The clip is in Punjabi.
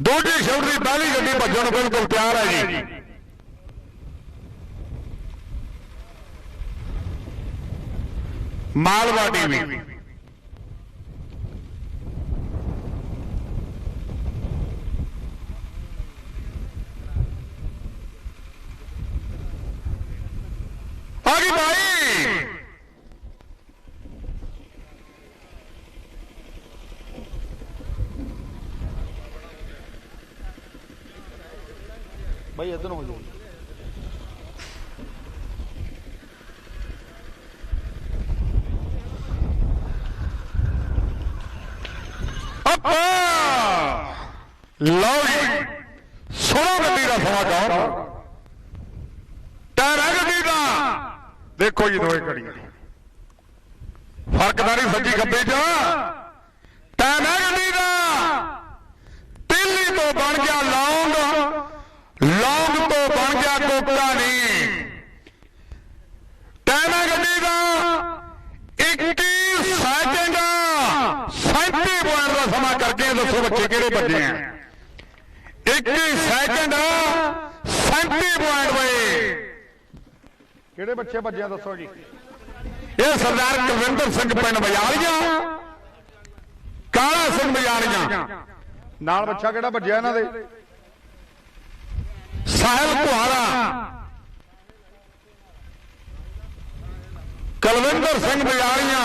ਦੂਜੀ ਸ਼ੌਟ ਦੀ ਪਹਿਲੀ ਗੱਡੀ ਭੱਜਣ ਨੂੰ ਬਿਲਕੁਲ ਤਿਆਰ ਹੈ ਜੀ। ਮਾਲਵਾ ਟੀਵੀ। ਆ ਭਾਈ ਇਧਰ ਨੂੰ ਹੋ ਜਾਓ। ਲਓ ਜੀ ਸੁਣੋ ਗੱਡੀ ਦਾ ਸਮਾਚਾਰ ਟਾਇਰ ਗੱਡੀ ਦਾ। ਦੇਖੋ ਜੀ ਦੋਏ ਘੜੀਆਂ। ਫ਼ਰਕ ਤਾਂ ਨਹੀਂ ਸੱਜੀ ਖੱਬੇ ਚ ਟਾਇਰ ਹੈ ਗੱਡੀ ਦਾ ਦਿੱਲੀ ਤੋਂ ਬਣ ਗਿਆ ਲੌਂਗ ਲੌਂਗ ਤੋਂ ਬਣ ਗਿਆ ਕੋਕਾ ਨਹੀਂ ਟਾਇਰ ਹੈ ਗੱਡੀ ਦਾ 21 ਸੈਕਿੰਡ 37 ਪੁਆਇੰਟ ਦਾ ਸਮਾਂ ਕਰਕੇ ਦੱਸੋ ਬੱਚੇ ਕਿਹੜੇ ਬੱਚੇ ਆ? 21 ਸੈਕਿੰਡ 37 ਪੁਆਇੰਟ ਵੇ ਕਿਹੜੇ ਬੱਚੇ ਭੱਜਿਆ ਦੱਸੋ ਜੀ? ਇਹ ਸਰਦਾਰ ਕੁਲਵਿੰਦਰ ਸਿੰਘ ਪਿੰਡ ਬਜਾਲੀਆਂ ਕਾਲਾ ਸਿੰਘ ਬਜਾਲੀਆਂ ਨਾਲ ਬੱਚਾ ਕਿਹੜਾ ਭੱਜਿਆ ਇਹਨਾਂ ਦੇ? ਸਾਹਿਲ ਕੁਹਾਰਾ। ਕੁਲਵਿੰਦਰ ਸਿੰਘ ਬਜਾਲੀਆਂ